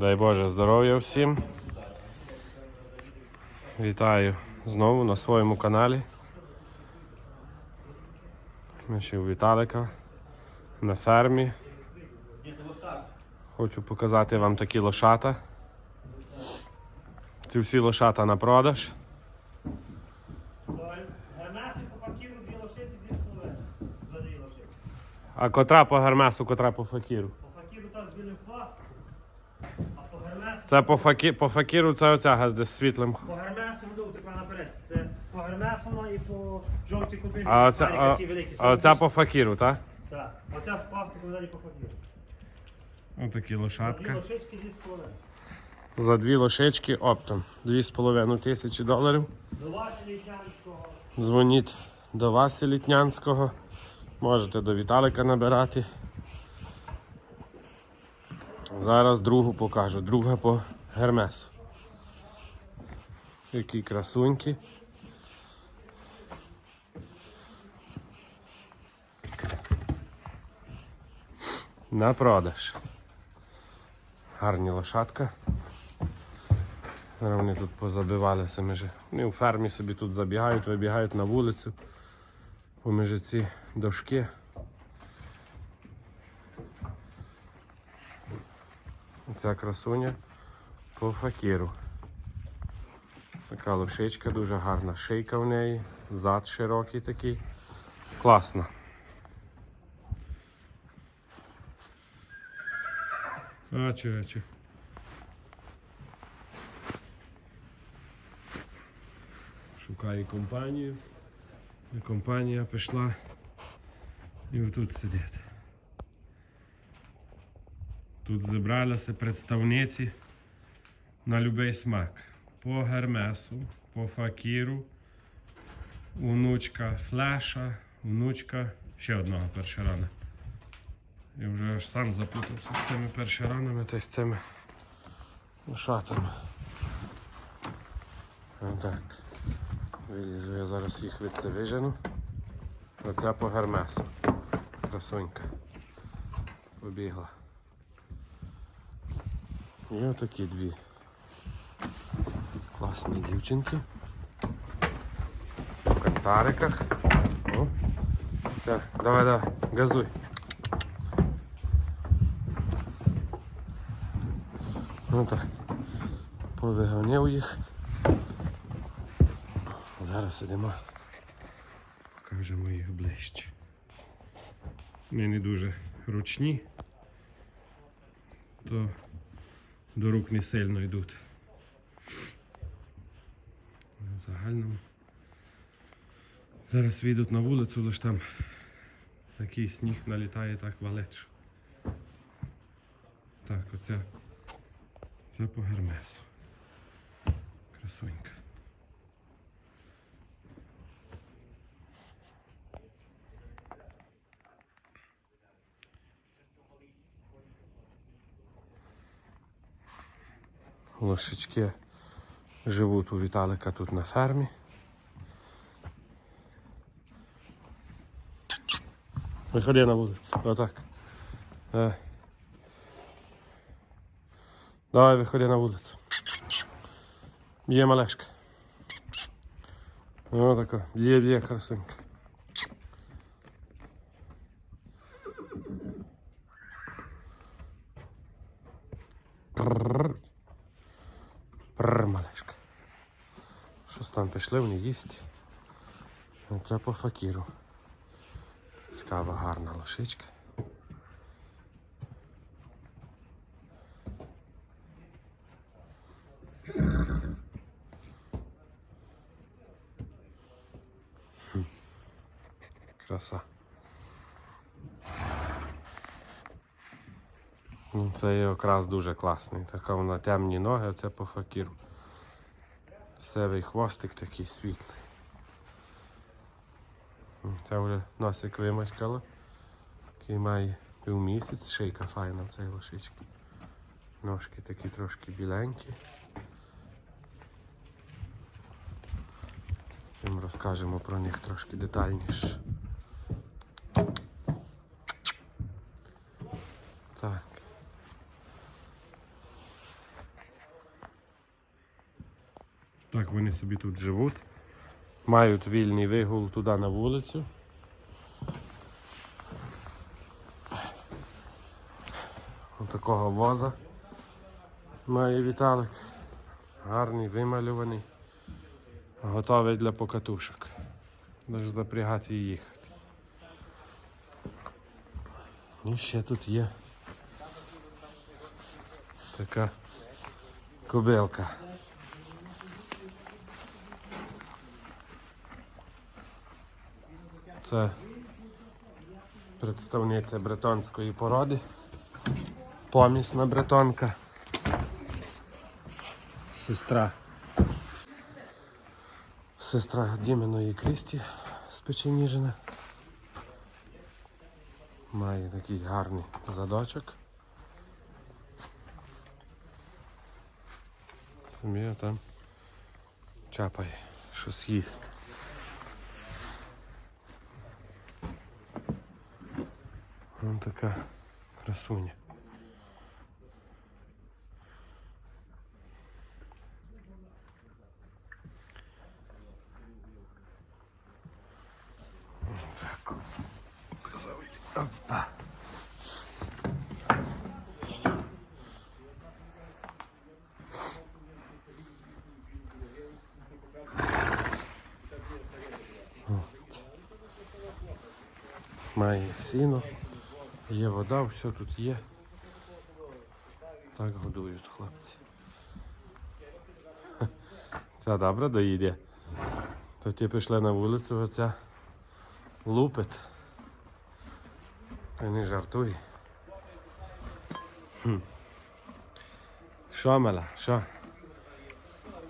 Дай Боже здоров'я всім. Вітаю знову на своєму каналі. Ми ще у Віталика на фермі. Хочу показати вам такі лошата. Ці всі лошата на продаж. А котра по гармесу, котра по факіру. По фактуру та з білим хвостиком, а по гермесу, Це по, факі... по факіру це оця газ з світлим. по гермесу, ну така наперед. Це по гермесу ну, і по жовтій кубині. А оця, а, великі. а оця по факіру, так? Так, оця з хвостиком далі по фактуру. Ось такі Дві лошадка. лошички, дві з половиною. За дві оптом. 2,5 тисячі доларів. До Василі Літянського. Дзвоніть до Васі Літнянського. Можете до Віталика набирати. Зараз другу покажу. Друга по Гермесу. Які красуньки. На продаж. Гарні лошадка. Вони тут позабивалися межі. Вони у фермі собі тут забігають, вибігають на вулицю. Поміж ці дошки. Ця красуня по факіру. Така лошичка, дуже гарна шийка в неї, зад широкий такий. Класна. Ачу, ачу. Шукає компанію. І компанія пішла і отут сидить. Тут зібралися представниці на любий смак. По гермесу, по факіру, внучка флеша, внучка ще одного першерана. Я вже аж сам запутався з цими першеранами та з цими лошатами. Отак. Вилізу я зараз їх від вижену. Оця по гермесу. Красунька. Побігла. І отакі дві. Класні дівчинки. В кантариках. О. Так, давай, давай, газуй. Ну так. Повиганяв їх. Зараз сидимо. Покажемо їх ближче. Вони не дуже ручні, то до рук не сильно йдуть. В загальному. Зараз вийдуть на вулицю, лише там такий сніг налітає так валеч. Так, оце, це по гермесу. Красунька. Лошечки живуть у Віталика тут на фермі. Виходи на вулицю. Отак. Давай. Давай, виходи на вулицю. Б'є малешка. О, така. Б'є, б'є, красунька. Прррр. Прррр, малешка. Щось там пішли, вони їсть. Це по факіру. Цікава, гарна лошичка. Краса. Ну, Це є окрас дуже класний. Така вона темні ноги, це по факіру. Севий хвостик такий світлий. Це вже носик вимачкало. Такий має півмісяць, шийка файна в цій лошичці. Ножки такі трошки біленькі. Їм розкажемо про них трошки детальніше. Так. Так вони собі тут живуть. Мають вільний вигул туди на вулицю. Отакого воза має Віталик. Гарний, вималюваний. Готовий для покатушок. Лиш запрягати і їхати. І ще тут є така кобилка. Це представниця бретонської породи. Помісна бретонка. Сестра. Сестра Діменої Крісті з Печеніжина. Має такий гарний задочок. Собі там чапає, щось їсти. Вон така красуня. Опа. Має сіно, є вода, все тут є. Так годують хлопці. Ця добре доїде. То ті пішли на вулицю, оця лупить. Та не жартуй. Хм. Що, мала, що?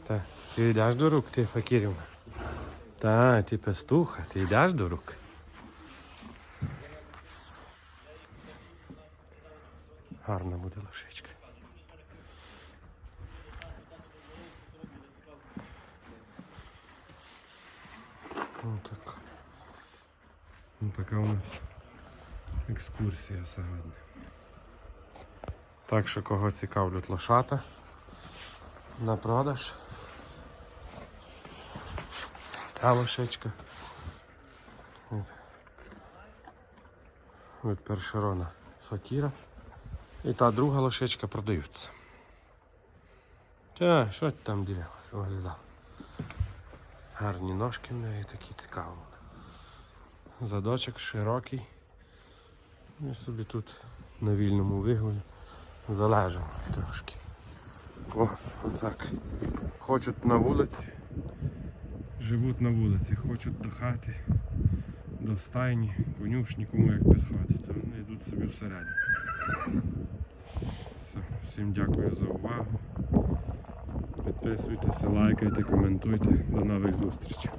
Та, ти йдеш до рук, ти Факірівна? Та, ти пестуха, ти йдеш до рук. Гарна буде лошичка. Ось так. Ось така у нас екскурсія сьогодні. Так що кого цікавлять лошата на продаж. Ця лошечка. Від першерона Факіра. І та друга лошечка продаються. Та, що там дивилася, виглядав? Гарні ножки в неї такі цікаві. Задочок широкий. І собі тут на вільному вигулі залежав трошки. О, отак. Хочуть на вулиці. Живуть на вулиці, хочуть до хати, до стайні, конюшні, кому як підходить. Вони йдуть собі всередині. Все, всім дякую за увагу. Підписуйтеся, лайкайте, коментуйте. До нових зустрічей.